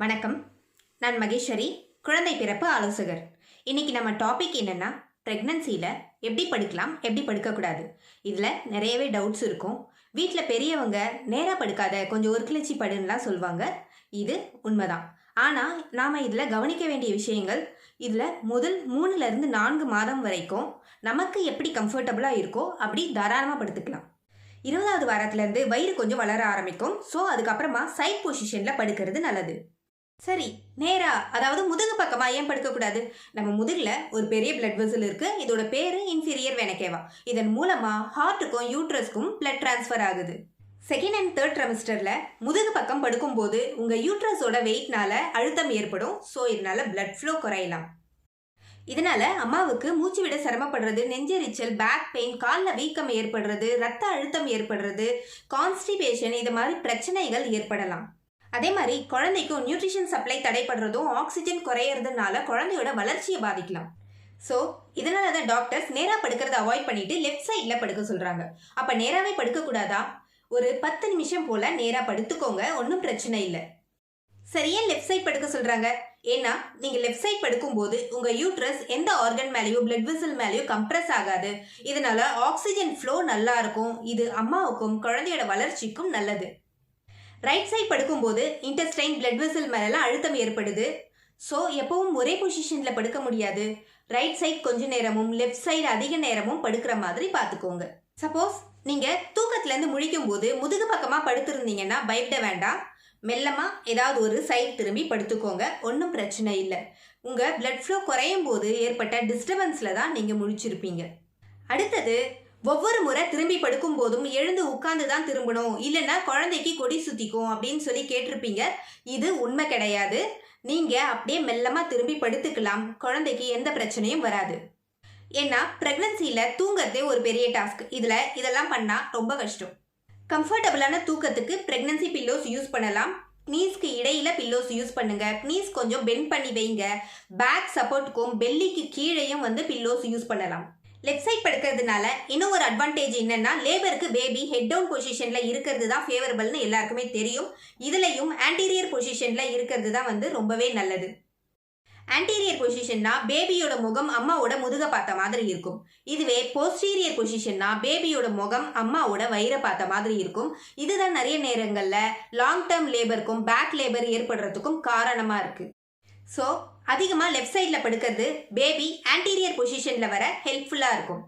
வணக்கம். நான் மகேஸ்வரி குழந்தை பிறப்பு ஆலோசகர். இன்னைக்கு நம்ம டாபிக் என்னென்னா ப்ரெக்னன்சியில் எப்படி படுக்கலாம் எப்படி படுக்கக்கூடாது? இதில் நிறையவே டவுட்ஸ் இருக்கும். வீட்டில் பெரியவங்க நேராக படுக்காத கொஞ்சம் ஒரு கிளச்சி படுன்னுலாம் சொல்லுவாங்க இது உண்மைதான். ஆனால் நாம் இதில் கவனிக்க வேண்டிய விஷயங்கள் இதில் முதல் மூணுலேருந்து நான்கு மாதம் வரைக்கும் நமக்கு எப்படி கம்ஃபர்டபுளாக இருக்கோ அப்படி தாராளமாக படுத்துக்கலாம். இருபதாவது வாரத்துலேருந்து வயிறு கொஞ்சம் வளர ஆரம்பிக்கும். ஸோ அதுக்கப்புறமா சைட் பொசிஷனில் படுக்கிறது நல்லது. சரி நேரா அதாவது முதுகு பக்கமா ஏன் படுக்கக்கூடாது? நம்ம முதுகுல ஒரு பெரிய பிளட் வெசல் இருக்கு இதோட பேரு இன்ஃபீரியர் வெனக்கேவா இதன் மூலமா ஹார்ட்டுக்கும் யூட்ரஸ்க்கும் பிளட் டிரான்ஸ்ஃபர் ஆகுது. செகண்ட் அண்ட் தேர்ட் ட்ரெமிஸ்டர்ல முதுகு பக்கம் படுக்கும்போது உங்க யூட்ரஸோட வெயிட்னால அழுத்தம் ஏற்படும் ஸோ இதனால பிளட் ஃப்ளோ குறையலாம். இதனால அம்மாவுக்கு மூச்சு விட சிரமப்படுறது நெஞ்செரிச்சல் பேக் பெயின் காலில் வீக்கம் ஏற்படுறது ரத்த அழுத்தம் ஏற்படுறது கான்ஸ்டிபேஷன் இது மாதிரி பிரச்சனைகள் ஏற்படலாம். அதே மாதிரி குழந்தைக்கும் நியூட்ரிஷன் சப்ளை தடைப்படுறதும் ஆக்சிஜன் குறையறதுனால குழந்தையோட வளர்ச்சியை பாதிக்கலாம். ஸோ இதனால தான் டாக்டர்ஸ் நேராக படுக்கிறத அவாய்ட் பண்ணிட்டு லெஃப்ட் சைடில் படுக்க சொல்கிறாங்க அப்போ நேராகவே படுக்கக்கூடாதா? ஒரு பத்து நிமிஷம் போல் நேராக படுத்துக்கோங்க ஒன்றும் பிரச்சனை இல்லை. சரி ஏன் லெஃப்ட் சைட் படுக்க சொல்கிறாங்க ஏன்னா நீங்கள் லெஃப்ட் சைட் படுக்கும்போது உங்கள் யூட்ரஸ் எந்த ஆர்கன் மேலேயோ பிளட் வெசல் மேலேயோ கம்ப்ரஸ் ஆகாது. இதனால ஆக்சிஜன் ஃப்ளோ நல்லா இருக்கும். இது அம்மாவுக்கும் குழந்தையோட வளர்ச்சிக்கும் நல்லது. ரைட் சைட் படுக்கும்போது இன்டெஸ்டைன் பிளட் வெசல் மேலெல்லாம் அழுத்தம் ஏற்படுது. ஸோ எப்பவும் ஒரே பொசிஷனில் படுக்க முடியாது. ரைட் சைட் கொஞ்ச நேரமும் லெஃப்ட் சைடு அதிக நேரமும் படுக்கிற மாதிரி பார்த்துக்கோங்க. சப்போஸ் நீங்கள் தூக்கத்துலேருந்து முழிக்கும் போது முதுகு பக்கமாக படுத்திருந்தீங்கன்னா பயப்பட வேண்டாம். மெல்லமாக ஏதாவது ஒரு சைடு திரும்பி படுத்துக்கோங்க. ஒன்றும் பிரச்சனை இல்லை. உங்கள் பிளட் ஃப்ளோ குறையும் போது ஏற்பட்ட டிஸ்டர்பன்ஸில் தான் நீங்கள் முழிச்சிருப்பீங்க. அடுத்தது ஒவ்வொரு முறை திரும்பி படுக்கும் போதும் எழுந்து உட்கார்ந்து தான் திரும்பணும். இல்லைன்னா குழந்தைக்கு கொடி சுத்திக்கும் அப்படின்னு சொல்லி கேட்டிருப்பீங்க. இது உண்மை கிடையாது. நீங்க அப்படியே மெல்லமா திரும்பி படுத்துக்கலாம். குழந்தைக்கு எந்த பிரச்சனையும் வராது. ஏன்னா பிரெக்னன்சியில தூங்கறதே ஒரு பெரிய டாஸ்க் இதுல இதெல்லாம் பண்ணா ரொம்ப கஷ்டம். கம்ஃபர்டபுளான தூக்கத்துக்கு பிரெக்னன்சி பில்லோஸ் யூஸ் பண்ணலாம். நீஸ்க்கு இடையில பில்லோஸ் யூஸ் பண்ணுங்க. நீஸ் கொஞ்சம் பெண்ட் பண்ணி வைங்க. பேக் சப்போர்ட்டுக்கும் பெல்லிக்கு கீழேயும் வந்து பில்லோஸ் யூஸ் பண்ணலாம். லெஃப்ட் சைட் படுக்கிறதுனால இன்னும் ஒரு அட்வான்டேஜ் என்னன்னா லேபருக்கு பேபி ஹெட் டவுன் பொசிஷனில் இருக்கிறது தான் ஃபேவரபிள்னு எல்லாருக்குமே தெரியும். இதுலையும் ஆன்டீரியர் பொசிஷனில் இருக்கிறது தான் வந்து ரொம்பவே நல்லது. ஆன்டீரியர் பொசிஷன்னா பேபியோட முகம் அம்மாவோட முதுக பார்த்த மாதிரி இருக்கும். இதுவே போஸ்டீரியர் பொசிஷன்னா பேபியோட முகம் அம்மாவோட வயிறை பார்த்த மாதிரி இருக்கும். இதுதான் நிறைய நேரங்களில் லாங் டேர்ம் லேபருக்கும் பேக் லேபர் ஏற்படுறதுக்கும் காரணமாக இருக்குது ஸோ அதிகமாக லெஃப்ட் சைடில் படுக்கிறது பேபி ஆன்டீரியர் பொசிஷனில் வர ஹெல்ப்ஃபுல்லாக இருக்கும்.